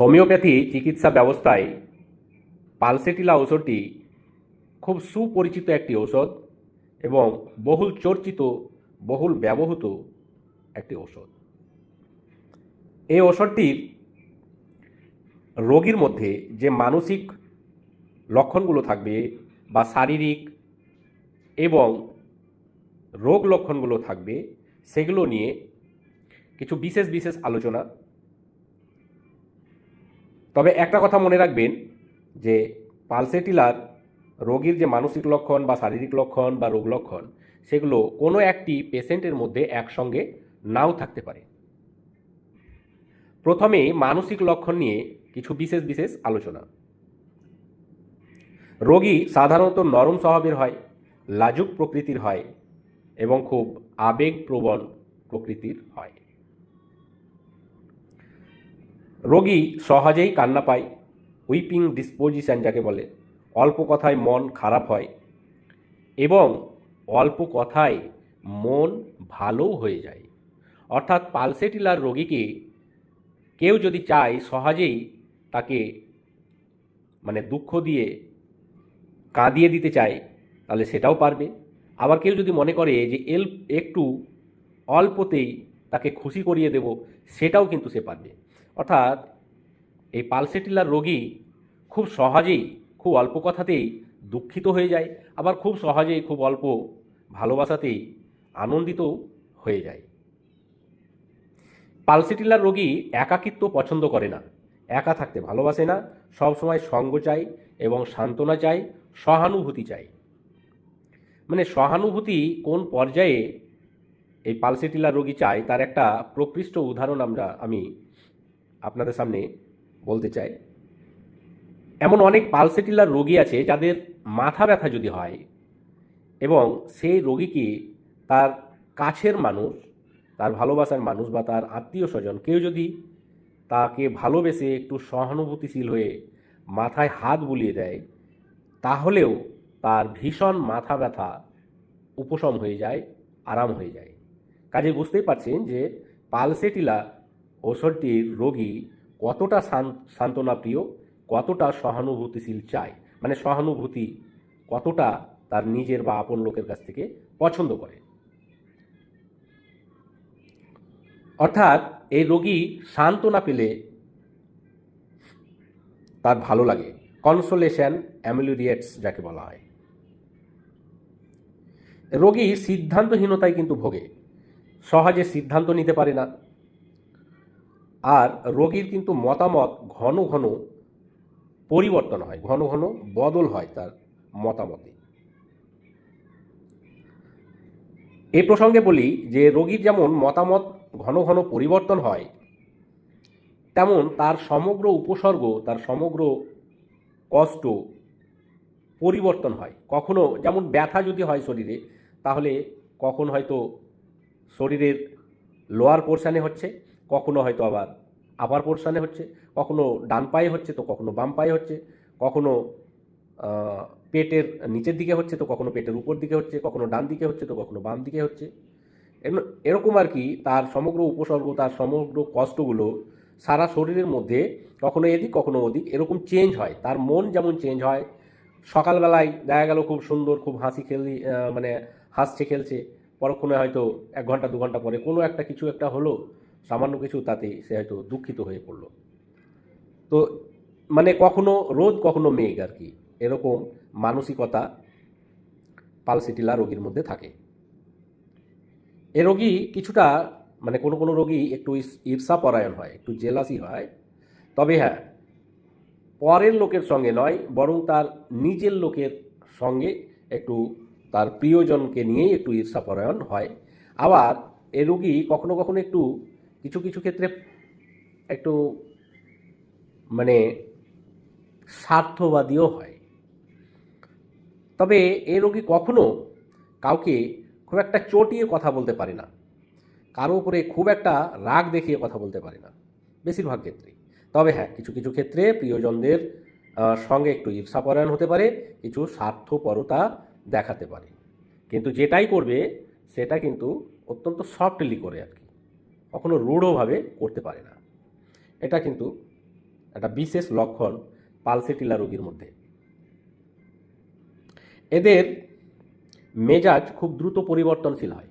Homeopathy চিকিৎসা ব্যবস্থায় pulsatilla ঔষধটি খুব সুপরিচিত একটি ঔষধ এবং বহুল চর্চিত, বহুল ব্যবহৃত একটি ঔষধ। এই ঔষধটির রোগীর মধ্যে যে মানসিক লক্ষণগুলো থাকবে বা শারীরিক এবং রোগ লক্ষণগুলো থাকবে, সেগুলো নিয়ে কিছু বিশেষ বিশেষ আলোচনা তবে একটা কথা মনে রাখবেন যে পালসেটিলার রোগীর যে মানসিক লক্ষণ বা শারীরিক লক্ষণ বা রোগ লক্ষণ, সেগুলো কোনো একটি পেশেন্টের মধ্যে একসঙ্গে নাও থাকতে পারে। প্রথমে মানসিক লক্ষণ নিয়ে কিছু বিশেষ বিশেষ আলোচনা। রোগী সাধারণত নরম স্বভাবের হয়, লাজুক প্রকৃতির হয় এবং খুব আবেগপ্রবণ প্রকৃতির হয়। রোগী সহজেই কান্না পায়, উইপিং ডিসপোজিশন যাকে বলে। অল্প কথায় মন খারাপ হয় এবং অল্প কথায় মন ভালোও হয়ে যায়। অর্থাৎ পালসেটিলার রোগীকে কেউ যদি চায় সহজেই তাকে মানে দুঃখ দিয়ে কাঁদিয়ে দিতে চায়, তাহলে সেটাও পারবে। আবার কেউ যদি মনে করে যে এল, একটু অল্পতেই তাকে খুশি করিয়ে দেব, সেটাও কিন্তু সে পারবে। অর্থাৎ এই পালসেটিলার রোগী খুব সহজেই, খুব অল্প কথাতেই দুঃখিত হয়ে যায়, আবার খুব সহজেই, খুব অল্প ভালোবাসাতেই আনন্দিত হয়ে যায়। পালসেটিলার রোগী একাকিত্ব পছন্দ করে না। একা থাকতে ভালোবাসে না সবসময় সঙ্গ চাই এবং সান্ত্বনা চাই সহানুভূতি চাই মানে সহানুভূতি কোন পর্যায়ে এই পালসেটিলার রোগী চায়, তার একটা প্রকৃষ্ট উদাহরণ আমরা, আমি আপনাদের সামনে বলতে চাই, এমন অনেক পালসেটিলার রোগী আছে যাদের মাথা ব্যথা যদি হয় এবং সেই রোগীকে তার কাছের মানুষ, তার ভালোবাসার মানুষ বা তার আত্মীয় স্বজন কেউ যদি তাকে ভালোবেসে একটু সহানুভূতিশীল হয়ে মাথায় হাত বুলিয়ে দেয়, তাহলেও তার ভীষণ মাথা ব্যথা উপশম হয়ে যায়, আরাম হয়ে যায়। কাজে বুঝতেই পারছেন যে পালসেটিলা ওষুধটির রোগী কতটা শান- সান্ত্বনাপ্রিয়, কতটা সহানুভূতিশীল চায়? মানে সহানুভূতি কতটা তার নিজের বা আপন লোকের কাছ থেকে পছন্দ করে? অর্থাৎ এই রোগী সান্ত্বনা পেলে তার ভালো লাগে। কনসোলেশন অ্যামিলিডিয়েটস যাকে বলা হয়। রোগী সিদ্ধান্তহীনতায় কিন্তু ভোগে। সহজে সিদ্ধান্ত নিতে পারে না। আর রোগীর কিন্তু মতামত ঘন ঘন পরিবর্তন হয়, ঘন ঘন বদল হয় তার মতামতে। এই প্রসঙ্গে বলি যে রোগীর যেমন মতামত ঘন ঘন পরিবর্তন হয়, তেমন তার সমগ্র উপসর্গ, তার সমগ্র কষ্ট পরিবর্তন হয়। কখনো যেমন ব্যথা যদি হয় শরীরে, তাহলে কখন হয়তো শরীরের লোয়ার পোর্শানে হচ্ছে কখনো হয়তো আবার আপার পোর্শানে হচ্ছে, কখনো ডান পায়ে হচ্ছে তো কখনো বাম পায়ে হচ্ছে, কখনো পেটের নিচের দিকে হচ্ছে তো কখনো পেটের উপর দিকে হচ্ছে, কখনো ডান দিকে হচ্ছে তো কখনো বাম দিকে হচ্ছে। এর- এরকম আর কি তার সমগ্র উপসর্গ, তার সমগ্র কষ্টগুলো সারা শরীরের মধ্যে কখনো এদিক, কখনো ওদিক এরকম চেঞ্জ হয়। তার মন যেমন চেঞ্জ হয়, সকালবেলায় দেখা গেল খুব সুন্দর, খুব হাসি খেলি মানে হাসছে, খেলছে, পরক্ষণে হয়তো এক ঘণ্টা, দু ঘণ্টা পরে কোনো একটা কিছু একটা হলো সামান্য কিছু তাতে সে হয়তো দুঃখিত হয়ে পড়ল। তো মানে কখনো রোদ, কখনো মেঘ আর কি, এরকম মানসিকতা পালসিটিলা রোগীর মধ্যে থাকে। এ রোগী কিছুটা মানে কোনো কোনো রোগী একটু ঈর্ষাপরায়ণ হয়, একটু জেলাসি হয়। তবে হ্যাঁ পরের লোকের সঙ্গে নয়, বরং তার নিজের লোকের সঙ্গে একটু তার প্রিয়জনকে নিয়েই একটু ঈর্ষাপরায়ণ হয়। আবার এ রোগী কখনো কখনো একটু কিছু কিছু ক্ষেত্রে একটু মানে স্বার্থবাদীও হয়। তবে এ রোগী কখনো কাউকে খুব একটা চটিয়ে কথা বলতে পারে না। কারও উপরে খুব একটা রাগ দেখিয়ে কথা বলতে পারে না, বেশিরভাগ ক্ষেত্রেই। তবে হ্যাঁ কিছু কিছু ক্ষেত্রে প্রিয়জনদের সঙ্গে একটু ঈর্ষাপরায়ণ হতে পারে, কিছু স্বার্থপরতা দেখাতে পারে। কিন্তু যেটাই করবে, সেটা কিন্তু অত্যন্ত সফটলি করে আর কি। কখনো রূঢ়ভাবে করতে পারে না। এটা কিন্তু একটা বিশেষ লক্ষণ পালসেটিলা রোগীর মধ্যে। এদের মেজাজ খুব দ্রুত পরিবর্তনশীল হয়।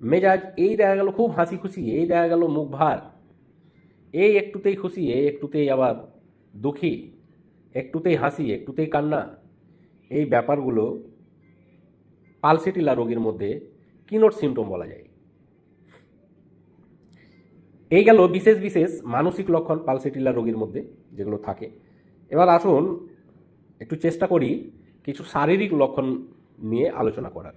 মেজাজ, এই দেখা গেল খুব হাসি খুশি, এই দেখা গেল মুখ ভার। এই একটুতেই খুশি, এই একটুতেই আবার দুঃখী, একটুতেই হাসি, একটুতেই কান্না। এই ব্যাপারগুলো পালসেটিলা রোগীর মধ্যে কিনোট সিমটম বলা যায়। এই গেল বিশেষ বিশেষ মানসিক লক্ষণ পালসেটিলা রোগীর মধ্যে যেগুলো থাকে। এবার আসুন একটু চেষ্টা করি কিছু শারীরিক লক্ষণ নিয়ে আলোচনা করার।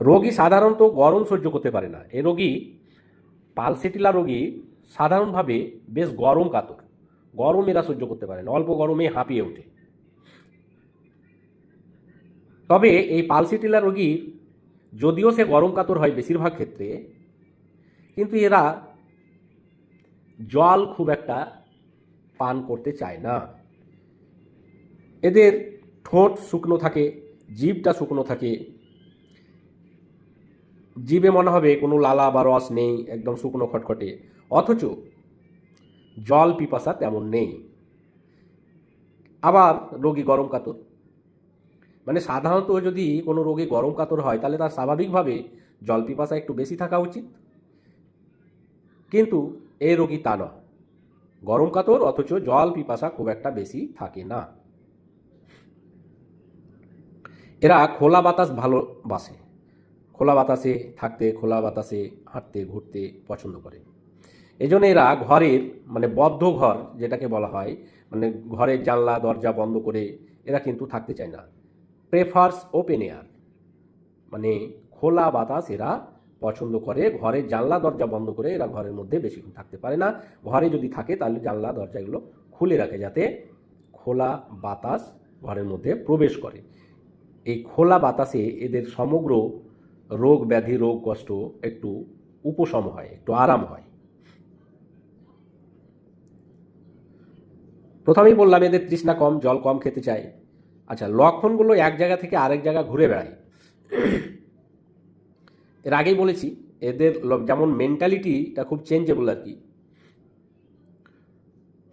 রোগী সাধারণত গরম সহ্য করতে পারে না। এ রোগী, পালসেটিলা রোগী সাধারণভাবে বেশ গরম কাতর। গরম এরা সহ্য করতে পারে না, অল্প গরমে হাঁপিয়ে ওঠে। তবে এই পালসিটিলা রোগীর, যদিও সে গরম কাতর হয় বেশিরভাগ ক্ষেত্রে কিন্তু এরা জল খুব একটা পান করতে চায় না। এদের ঠোঁট শুকনো থাকে, জীবটা শুকনো থাকে। জীবে মনে হবে কোনো লালা বা রস নেই, একদম শুকনো খটখটে। অথচ জল পিপাসা তেমন নেই। আবার রোগী গরম কাতর। মানে সাধারণত যদি কোনো রোগী গরম কাতর হয়, তাহলে তার স্বাভাবিকভাবে জল পিপাসা একটু বেশি থাকা উচিত। কিন্তু এই রোগী তা নয়। গরম কাতর অথচ জল পিপাসা খুব একটা বেশি থাকে না। এরা খোলা বাতাস ভালোবাসে। খোলা বাতাসে থাকতে, খোলা বাতাসে হাঁটতে, ঘুরতে পছন্দ করে। এই জন্য এরা ঘরের মানে বদ্ধ ঘর যেটাকে বলা হয় মানে ঘরের জানলা, দরজা বন্ধ করে এরা কিন্তু থাকতে চায় না। প্রেফার্স ওপেন এয়ার মানে খোলা বাতাস এরা পছন্দ করে ঘরের জানলা, দরজা বন্ধ করে এরা ঘরের মধ্যে বেশিক্ষণ থাকতে পারে না। ঘরে যদি থাকে তাহলে জানলা দরজাগুলো খুলে রাখে যাতে খোলা বাতাস ঘরের মধ্যে প্রবেশ করে। এই খোলা বাতাসে এদের সমগ্র রোগ ব্যাধি, রোগ কষ্ট একটু উপশম হয়, একটু আরাম হয়। প্রথমেই বললাম এদের তৃষ্ণা কম, জল কম খেতে চায়। আচ্ছা লক্ষণগুলো এক জায়গা থেকে আরেক জায়গা ঘুরে বেড়ায়। এর আগেই বলেছি, এদের যেমন মেন্টালিটিটা খুব চেঞ্জেবল আর কি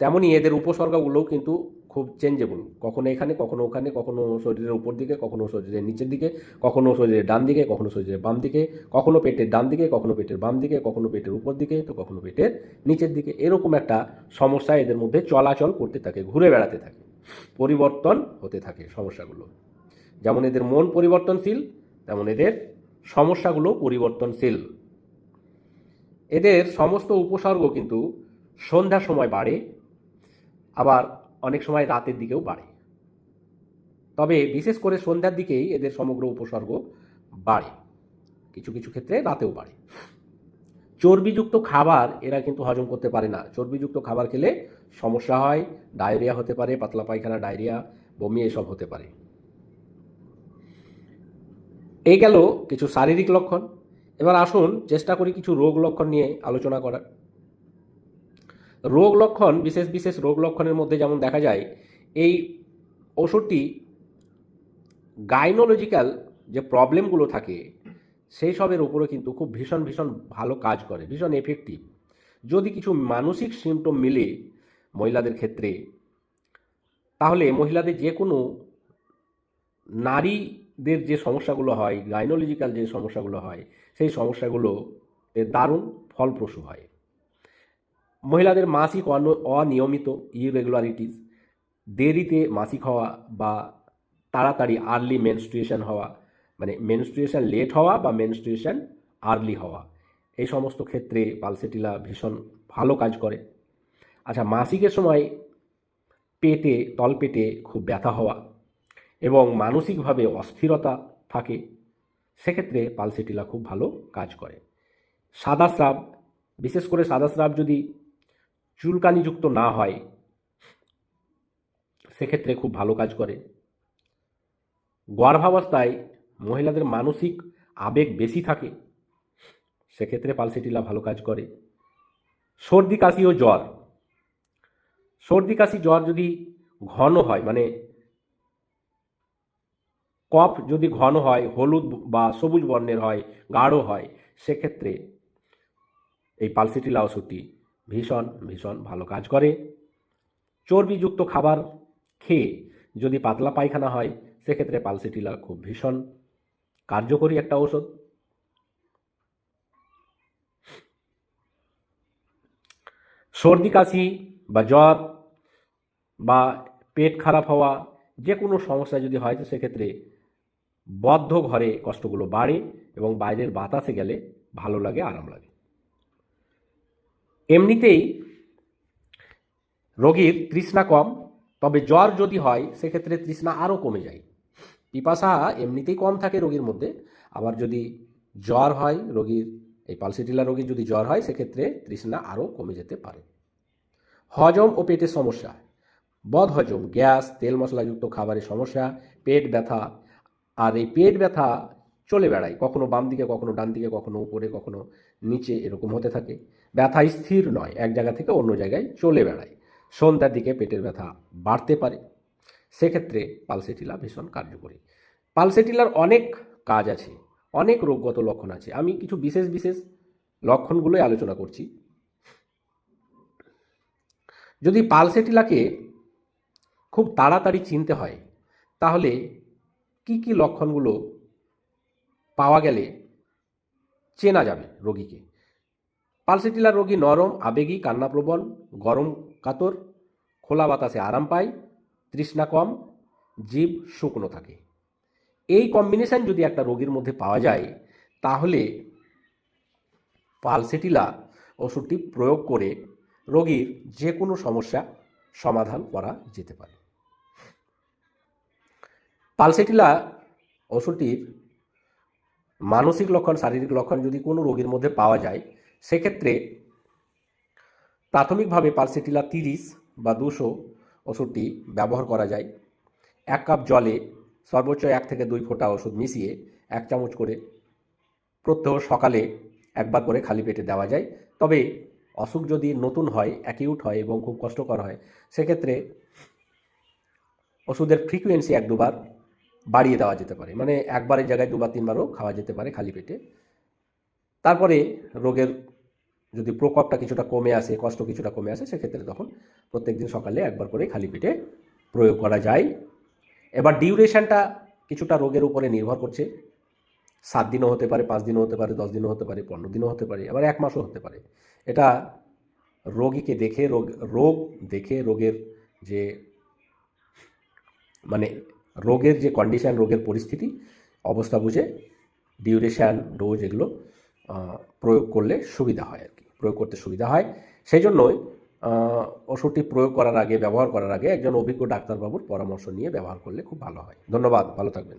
তেমনই এদের উপসর্গগুলোও কিন্তু খুব চেঞ্জেবল কখনো এখানে, কখনো ওখানে, কখনো শরীরের উপর দিকে, কখনো শরীরের নিচের দিকে, কখনো শরীরের ডান দিকে, কখনো শরীরের বাম দিকে, কখনো পেটের ডান দিকে, কখনো পেটের বাম দিকে, কখনো পেটের উপর দিকে, তো কখনো পেটের নিচের দিকে। এরকম একটা সমস্যা এদের মধ্যে চলাচল করতে থাকে, ঘুরে বেড়াতে থাকে, পরিবর্তন হতে থাকে সমস্যাগুলো। যেমন এদের মন পরিবর্তনশীল, তেমন এদের সমস্যাগুলো পরিবর্তনশীল। এদের সমস্ত উপসর্গ কিন্তু সন্ধ্যার সময় বাড়ে, আবার অনেক সময় রাতের দিকেও বাড়ে। তবে বিশেষ করে সন্ধ্যার দিকেই এদের সমগ্র উপসর্গ বাড়ে। কিছু কিছু ক্ষেত্রে রাতেও বাড়ে। চর্বিযুক্ত খাবার এরা কিন্তু হজম করতে পারে না। চর্বিযুক্ত খাবার খেলে সমস্যা হয়, ডায়রিয়া হতে পারে, পাতলা পায়খানা, ডায়রিয়া, বমি এসব হতে পারে। এই গেল কিছু শারীরিক লক্ষণ। এবার আসুন চেষ্টা করি কিছু রোগ লক্ষণ নিয়ে আলোচনা করার। রোগ লক্ষণ, বিশেষ বিশেষ রোগ লক্ষণের মধ্যে যেমন দেখা যায়, এই ওষুধটি গাইনোলজিক্যাল যে প্রবলেমগুলো থাকে, সেই সবের উপরে কিন্তু খুব ভীষণ ভীষণ ভালো কাজ করে, ভীষণ এফেক্টিভ যদি কিছু মানসিক সিমটম মিলে মহিলাদের ক্ষেত্রে, তাহলে মহিলাদের যে কোনো নারীদের যে সমস্যাগুলো হয় গাইনোলজিক্যাল যে সমস্যাগুলো হয়, সেই সমস্যাগুলো দারুণ ফলপ্রসূ হয়। মহিলাদের মাসিক অন- অনিয়মিত ইরেগুলারিটিস দেরিতে মাসিক হওয়া বা তাড়াতাড়ি আর্লি মেনস্ট্রুয়েশন হওয়া মানে মেনস্ট্রুয়েশন লেট হওয়া বা মেনস্ট্রুয়েশন আর্লি হওয়া, এই সমস্ত ক্ষেত্রে পালসেটিলা ভীষণ ভালো কাজ করে। আচ্ছা মাসিকের সময় পেটে, তলপেটে খুব ব্যথা হওয়া এবং মানসিকভাবে অস্থিরতা থাকে, সেক্ষেত্রে পালসেটিলা খুব ভালো কাজ করে। সাদা স্রাব, বিশেষ করে সাদা স্রাব যদি চুলকানিযুক্ত না হয়, সেক্ষেত্রে খুব ভালো কাজ করে। গর্ভাবস্থায় মহিলাদের মানসিক আবেগ বেশি থাকে, সেক্ষেত্রে পালসেটিলা ভালো কাজ করে। সর্দি, কাশি ও জ্বর, সর্দি, কাশি, জ্বর যদি ঘন হয় মানে কফ যদি ঘন হয়, হলুদ বা সবুজ বর্ণের হয়, গাঢ় হয়, সেক্ষেত্রে এই পালসিটিলা ওষুধটি ভীষণ ভীষণ ভালো কাজ করে। চর্বিযুক্ত খাবার খেয়ে যদি পাতলা পায়খানা হয়, সেক্ষেত্রে পালসিটিলা খুব ভীষণ কার্যকরী একটা ঔষধ। সর্দি, কাশি বা জ্বর বা পেট খারাপ হওয়া যে কোনো সমস্যা যদি হয়, তো সেক্ষেত্রে বদ্ধ ঘরে কষ্টগুলো বাড়ে এবং বাইরের বাতাসে গেলে ভালো লাগে, আরাম লাগে। এমনিতেই রোগীর তৃষ্ণা কম, তবে জ্বর যদি হয়, সেক্ষেত্রে তৃষ্ণা আরও কমে যায়। পিপাসা এমনিতেই কম থাকে রোগীর মধ্যে, আবার যদি জ্বর হয়, রোগীর এই পালসিটিলা রোগীর যদি জ্বর হয়, সেক্ষেত্রে তৃষ্ণা আরও কমে যেতে পারে। হজম ও পেটের সমস্যা বদ হজম গ্যাস, তেল মশলাযুক্ত খাবারের সমস্যা, পেট ব্যথা আর এই পেট ব্যথা চলে বেড়ায়, কখনো বাম দিকে, কখনো ডান দিকে, কখনো উপরে, কখনো নিচে, এরকম হতে থাকে। ব্যথা স্থির নয়, এক জায়গা থেকে অন্য জায়গায় চলে বেড়ায়। সন্ধ্যার দিকে পেটের ব্যথা বাড়তে পারে। সেক্ষেত্রে পালসেটিলা ভীষণ কার্যকরী। পালসেটিলার অনেক কাজ আছে, অনেক রোগগত লক্ষণ আছে। আমি কিছু বিশেষ বিশেষ লক্ষণগুলোই আলোচনা করছি। যদি পালসেটিলাকে খুব তাড়াতাড়ি চিনতে হয়, তাহলে কি কি লক্ষণগুলো পাওয়া গেলে চেনা যাবে রোগীকে? পালসেটিলার রোগী নরম, আবেগী কান্নাপ্রবণ গরম কাতর, খোলা বাতাসে আরাম পায়, তৃষ্ণা কম জীব শুকনো থাকে। এই কম্বিনেশন যদি একটা রোগীর মধ্যে পাওয়া যায়, তাহলে পালসেটিলা ওষুধটি প্রয়োগ করে রোগীর যে কোনো সমস্যা সমাধান করা যেতে পারে। পালসেটিলা ওষুধটির মানসিক লক্ষণ, শারীরিক লক্ষণ যদি কোনো রোগীর মধ্যে পাওয়া যায়, সেক্ষেত্রে প্রাথমিকভাবে পালসেটিলা তিরিশ বা দুশো ওষুধটি ব্যবহার করা যায়। এক কাপ জলে সর্বোচ্চ এক থেকে দুই ফোঁটা ওষুধ মিশিয়ে এক চামচ করে প্রত্যহ সকালে একবার করে খালি পেটে দেওয়া যায়। তবে অসুখ যদি নতুন হয় অ্যাকিউট হয় এবং খুব কষ্টকর হয়, সেক্ষেত্রে ওষুধের ফ্রিকুয়েন্সি এক দুবার বাড়িয়ে দেওয়া যেতে পারে। মানে একবারের জায়গায় দুবার, তিনবারও খাওয়া যেতে পারে খালি পেটে। তারপরে রোগের যদি প্রকোপটা কিছুটা কমে আসে, কষ্ট কিছুটা কমে আসে, সেক্ষেত্রে তখন প্রত্যেকদিন সকালে একবার করে খালি পেটে প্রয়োগ করা যায়। এবার ডিউরেশনটা কিছুটা রোগের উপরে নির্ভর করছে। সাত দিনও হতে পারে, পাঁচ দিনও হতে পারে, দশ দিনও হতে পারে, পনেরো দিনও হতে পারে, আবার এক মাসও হতে পারে। এটা রোগীকে দেখে, রোগ রোগ দেখে রোগের যে মানে রোগের যে কন্ডিশান রোগের পরিস্থিতি, অবস্থা বুঝে ডিউরেশান ডোজ এগুলো প্রয়োগ করলে সুবিধা হয় আর কি। প্রয়োগ করতে সুবিধা হয়। সেই জন্যই ওষুধটি প্রয়োগ করার আগে, ব্যবহার করার আগে একজন অভিজ্ঞ ডাক্তারবাবুর পরামর্শ নিয়ে ব্যবহার করলে খুব ভালো হয়। ধন্যবাদ। ভালো থাকবেন।